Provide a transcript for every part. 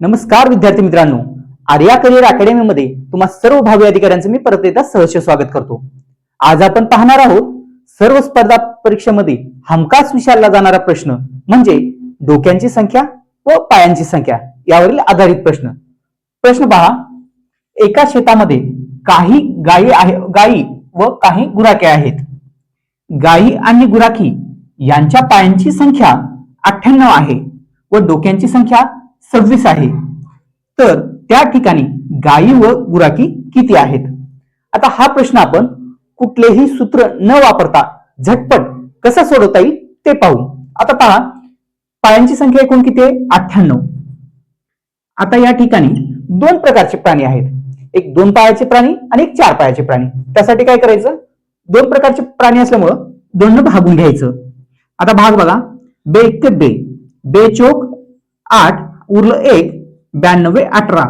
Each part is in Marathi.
नमस्कार विद्यार्थी मित्रांनो. आर्या करिअर अकॅडमीमध्ये तुम्हा सर्व भावी अधिकाऱ्यांचं मी परत एकदा सहर्ष स्वागत करतो. आज आपण पाहणार आहोत सर्व स्पर्धा परीक्षेमध्ये हमखास विचारला जाणारा प्रश्न म्हणजे डोक्यांची संख्या व पायांची संख्या यावरील आधारित प्रश्न. प्रश्न पहा एका शेतामध्ये काही गायी आहे गायी व काही गुराखे आहेत. गायी आणि गुराखी यांच्या पायांची संख्या अठ्ठ्याण्णव आहे व डोक्यांची संख्या सव्वीस आहे. तर त्या ठिकाणी गायी व गुराकी किती आहेत? आता हा प्रश्न आपण कुठलेही सूत्र न वापरता झटपट कसा सोडवता येईल ते पाहू. आता पहा पायांची संख्या एकूण किती आहे? अठ्ठ्याण्णव. आता या ठिकाणी दोन प्रकारचे प्राणी आहेत. एक दोन पायाचे प्राणी आणि एक चार पायाचे प्राणी. त्यासाठी काय करायचं? दोन प्रकारचे प्राणी असल्यामुळं दोन भागून घ्यायचं. आता भाग बघा. बे एक ते बे. बे चोक आठ उरलं एक ब्याण्णवे अठरा.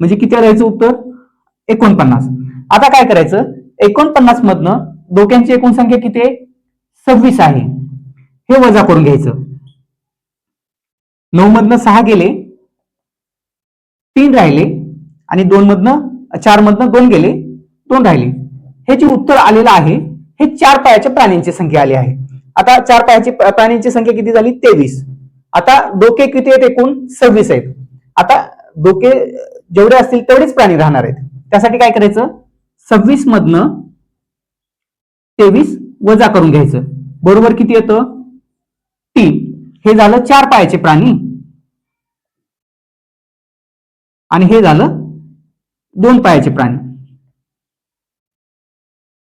म्हणजे किती राहायचं उत्तर? एकोणपन्नास. आता काय करायचं? एकोणपन्नास मधनं डोक्यांची एकूण संख्या किती आहे? सव्वीस आहे. हे वजा करून घ्यायचं. नऊ मधनं सहा गेले तीन राहिले आणि दोन मधनं चार मधनं दोन गेले दोन राहिले. हे जे उत्तर आलेलं आहे. हे चार पायाच्या प्राण्यांची संख्या आली आहे. आता चार पायाची प्राण्यांची संख्या किती झाली? तेवीस. आता डोके किती आहेत एकूण? सव्वीस आहेत. आता डोके जेवढे असतील तेवढेच प्राणी राहणार आहेत. त्यासाठी काय करायचं? सव्वीस मधनं तेवीस वजा करून घ्यायचं. बरोबर किती येतं? तीन. हे झालं चार पायाचे प्राणी. आणि हे झालं दोन पायाचे प्राणी.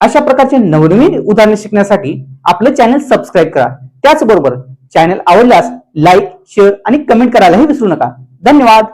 अशा प्रकारचे नवनवीन उदाहरणे शिकण्यासाठी आपलं चॅनल सबस्क्राईब करा. त्याचबरोबर चॅनल आवडल्यास लाईक शेअर आणि कमेंट करायलाही विसरू नका. धन्यवाद.